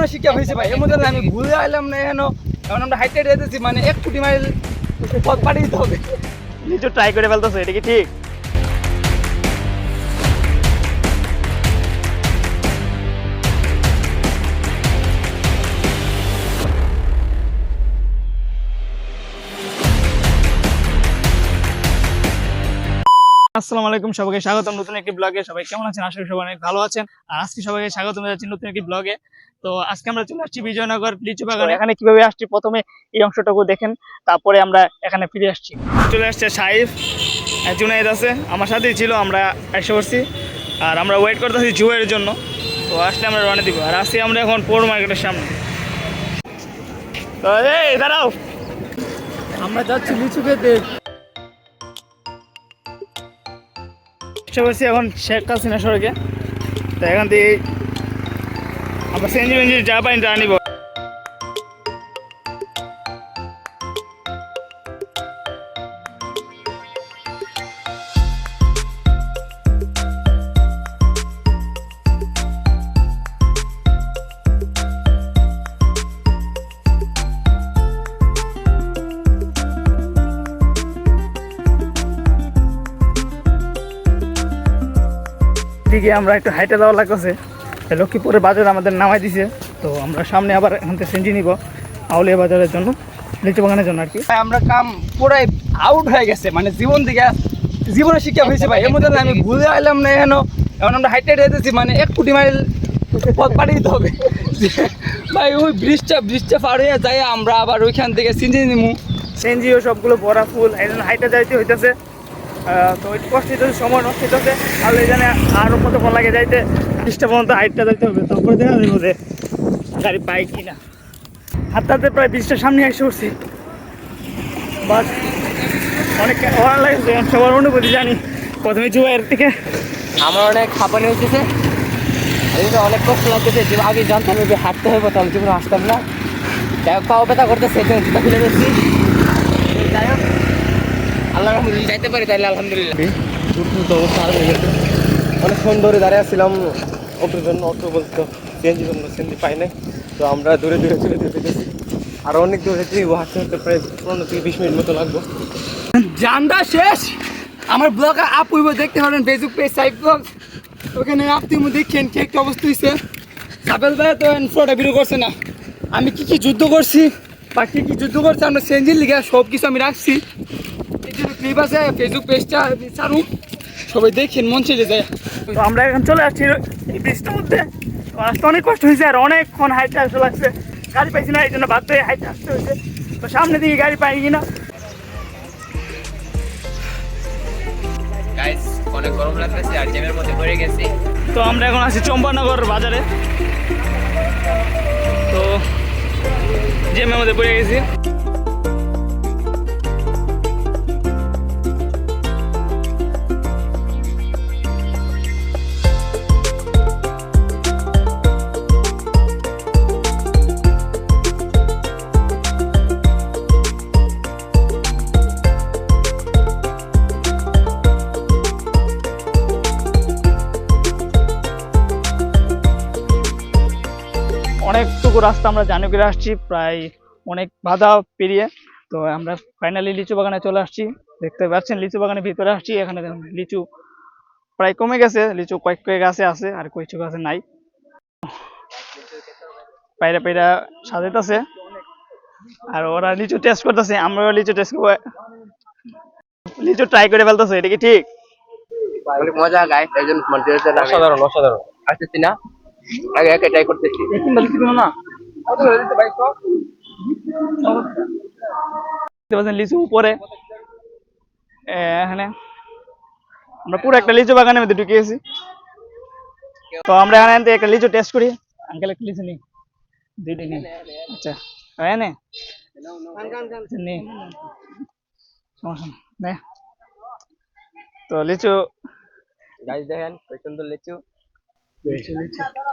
জীবনে শিক্ষা হয়েছে ভাই। এর মধ্যে আমি ঘুরে আইলাম না এখানে। এখন আমরা হাইটে যেতেছি মানে এক কোটি মাইল পথ পাড়ি দিতে হবে। নিজে ট্রাই করে ফেলতেছে, এটা কি ঠিক? আসসালামু আলাইকুম সবাইকে স্বাগতম নতুন একটি ব্লগে। সবাই কেমন আছেন? আশা করি সবাই অনেক ভালো আছেন। আর আজকে সবাইকে স্বাগতম জানাচ্ছি নতুন একটি ব্লগে। তো আজকে আমরা চলে আসছি বিজয়নগর লিচু বাগানে। এখানে কীভাবে আসছি? প্রথমে এই অংশটুকু দেখেন তারপরে আমরা এখানে ফিরে আসছি। চলে আসছে সাইফ জুনাইদ আছে। আমার সাথেই ছিল আমরা এসে পড়ছি। আর আমরা ওয়েট করতেছি জুয়ের জন্য। তো আসলে আমরা রওনা দিব। আর আসছি আমরা এখন পৌর মার্কেটের সামনে। তো এই দাঁড়াও। আমরা যাচ্ছি লিচু খেতে। এসে পড়ছি এখন শেখ হাসিনা সড়কে তো এখান থেকে আমরা সেঞ্জি যা পাই তা দিকে আমরা একটু হাইটে দেওয়া লাগতেছে। লক্ষ্মীপুরের বাজার আমাদের নামাই দিছে। তো আমরা সামনে আবার এখান থেকে সেঞ্জি নিব আউলিয়া বাজারের জন্য লিচু বাগানের জন্য আর কি ভাই আমরা কাম পুরাই আউট হয়ে গেছে মানে জীবন দিকে জীবনে শিক্ষা হয়েছে ভাই। এর মধ্যে আমি ঘুরে আইলাম না এখানে। এখন আমরা হাইটে যেতেছি মানে এক কোটি মাইল পথ পাড়ি দিতে হবে। ভাই ওই ব্রিজটা ব্রিজটা পার হয়ে যাই আমরা আবার ওইখান থেকে সিঞ্জি নিমু। সেঞ্জিও সবগুলো ভরা ফুল এই জন্য হাইটে যাইতে হইতেছে। তো কষ্ট সময় নষ্ট আর পর্যন্ত হবে গাড়ি পাই কিনা। হাতে হাতে প্রায় সামনে উঠছি বাস, অনেক অনুভূতি জানি। প্রথমে থেকে। আমার অনেক এই যে অনেক কষ্ট লাগতেছে, যে আগে জানতাম যে হাঁটতে হবে, তাহলে জীবনে আসতাম না। যাই হোক, পাও ব্যথা করতেছে জুতা যাই হোক। যাইতে পারি অবস্থা দাঁড়িয়ে অটো বলতো পাই নাই। তো আমরা দূরে দূরে আর অনেক পনেরো থেকে বিশ মিনিট মতো লাগবে। শেষ! আমার ব্লগ আপ দেখতে পারেন ফেসবুক পেজ সাইড ব্লগ ওখানে আপনি মু দেখেন কি একটা অবস্থা হয়েছে সাবেল ভাই তো করছে না। আমি কি কি যুদ্ধ করছি, বা কি কি যুদ্ধ করছি, আমরা সেঞ্জির লিগে সব কিছু আমি রাখছি। ক্লিপ আছে ফেসবুক পেজটা ছাড়ু। সবাই দেখেন মন ছেড়ে যায়। তো আমরা এখন চলে আসছি এই বৃষ্টির মধ্যে। আসতে অনেক কষ্ট হয়েছে আর অনেকক্ষণ হাইটে আসতে লাগছে। গাড়ি পাইছি না এই জন্য বাধ্য হয়ে হাইটে আসতে হয়েছে। তো সামনে দিকে গাড়ি পাই কিনা। গাইস অনেক গরম লাগতেছে আর জ্যামের মধ্যে পড়ে গেছি। তো আমরা এখন আছি চম্পানগর বাজারে। তো জেমের মধ্যে পড়ে গেছি। অনেকটুকু রাস্তা আমরা জানি করে আসছি প্রায় অনেক বাধা পেরিয়ে। তো আমরা ফাইনালি লিচু বাগানে চলে আসছি। দেখতে পাচ্ছেন লিচু বাগানের ভিতরে আসছি। এখানে দেখুন লিচু প্রায় কমে গেছে। লিচু কয়েক কয়েক গাছে আছে আর কয়েকটু গাছে নাই। পায়রা পায়রা সাজাইতেছে। আর ওরা লিচু টেস্ট করতেছে। আমরাও লিচু টেস্ট করব। লিচু ট্রাই করে ফেলতেছে এটা কি ঠিক? মজা গাইস একজন অসাধারণ অসাধারণ। আসতেছি না। আগে একা ট্রাই করতেছি। না? কত হয়ে যেতে ভাই তো দেখতে পাচ্ছেন লিচু উপরে এ, এখানে আমরা পুরো একটা লিচু বাগানের মধ্যে ঢুকে গেছি তো আমরা এখানে থেকে একটা লিচু টেস্ট করি আঙ্কেল একটা লিচু নিই দুইটা নিই আচ্ছা হয় নে আচ্ছা, নে সমস্যা নেই। নে তো লিচু গাইস দেখেন কত সুন্দর লিচু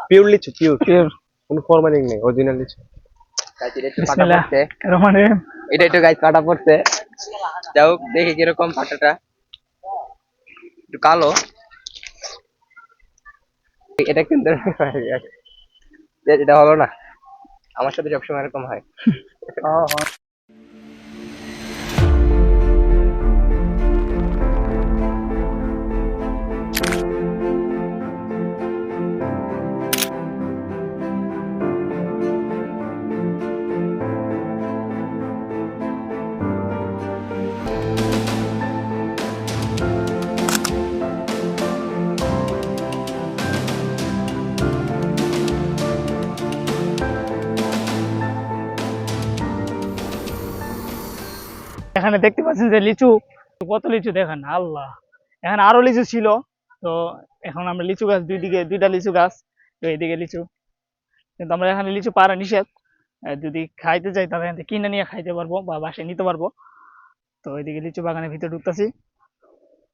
পিওর লিচু পিওর pure, কোনো ফরমালিং নেই অরিজিনাল এটা একটু কাটা পড়ছে। যাই হোক এটা একটু গাইস কাটা পড়ছে। যাও দেখি কীরকম পাটাটা একটু কালো। এটা কিন্তু এটা হলো না। আমার সাথে সবসময় এরকম হয়। এখানে দেখতে পাচ্ছেন যে লিচু, কত লিচু দেখেন, আল্লাহ। এখানে আরও লিচু ছিল, তো এখন আমরা লিচু গাছ দুই দিকে, দুইটা লিচু গাছ, তো এইদিকে লিচু। কিন্তু আমরা এখানে লিচু পাড়া নিষেধ। যদি খাইতে যাই তাহলে এখান থেকে কিনে নিয়ে খাইতে পারব বা বাসায় নিতে পারব। তো এইদিকে লিচু বাগানের ভিতরে ঢুকতেছি।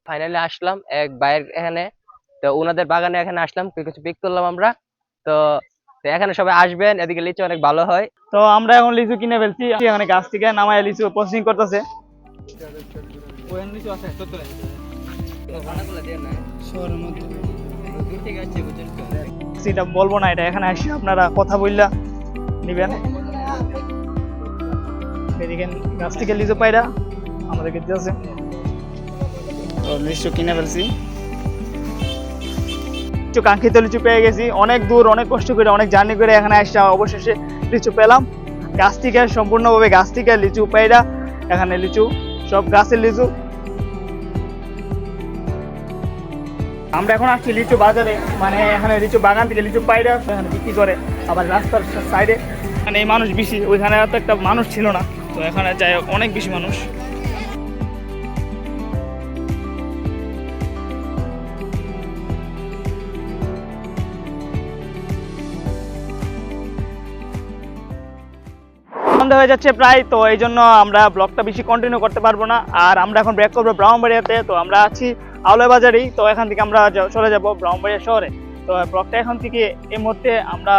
ফাইনালি আসলাম, এক ভাইয়ের এখানে। তো ওনাদের বাগানে এখানে আসলাম, কিছু পিক করলাম আমরা। তো এখানে সবাই আসবেন, এদিকে লিচু অনেক ভালো হয়। তো আমরা এখন লিচু কিনে ফেলছি। এখানে গাছ থেকে নামায় লিচু প্রসেসিং করতেছে। সেটা বলব না এটা এখানে আসি আপনারা কথা বললা নিবেন। এদিকে গাছ থেকে লিচু পাইরা আমাদেরকে দিতেছে তো লিচু কিনে ফেলছি। লিচু কাঙ্ক্ষিত লিচু পেয়ে গেছি। অনেক দূর অনেক কষ্ট করে অনেক জার্নি করে এখানে আসছি অবশেষে লিচু পেলাম। গাছ থেকে সম্পূর্ণভাবে গাছ থেকে লিচু পাইরা এখানে লিচু, সব গাছের লিচু। আমরা এখন আসছি লিচু বাজারে মানে এখানে লিচু বাগান থেকে লিচু পাইরা এখানে বিক্রি করে, আবার রাস্তার সাইডে। মানে এই মানুষ বেশি, ওইখানে তো একটা মানুষ ছিল না। তো এখানে হোক, অনেক বেশি মানুষ। সন্ধ্যা হয়ে যাচ্ছে প্রায়, তো এই জন্য আমরা ব্লগটা বেশি কন্টিনিউ করতে পারব না। আর আমরা এখন ব্রেক করব ব্রাহ্মণবাড়িয়াতে, তো আমরা আছি আউলা বাজারেই তো এখান থেকে আমরা চলে যাব ব্রাহ্মণবাড়িয়া শহরে। তো ব্লগটা এখন থেকে এই মুহূর্তে আমরা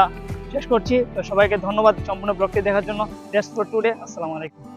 শেষ করছি। তো সবাইকে ধন্যবাদ সম্পূর্ণ ব্লগটি দেখার জন্য। ডেস্ক ফর টুডে আসসালামু আলাইকুম।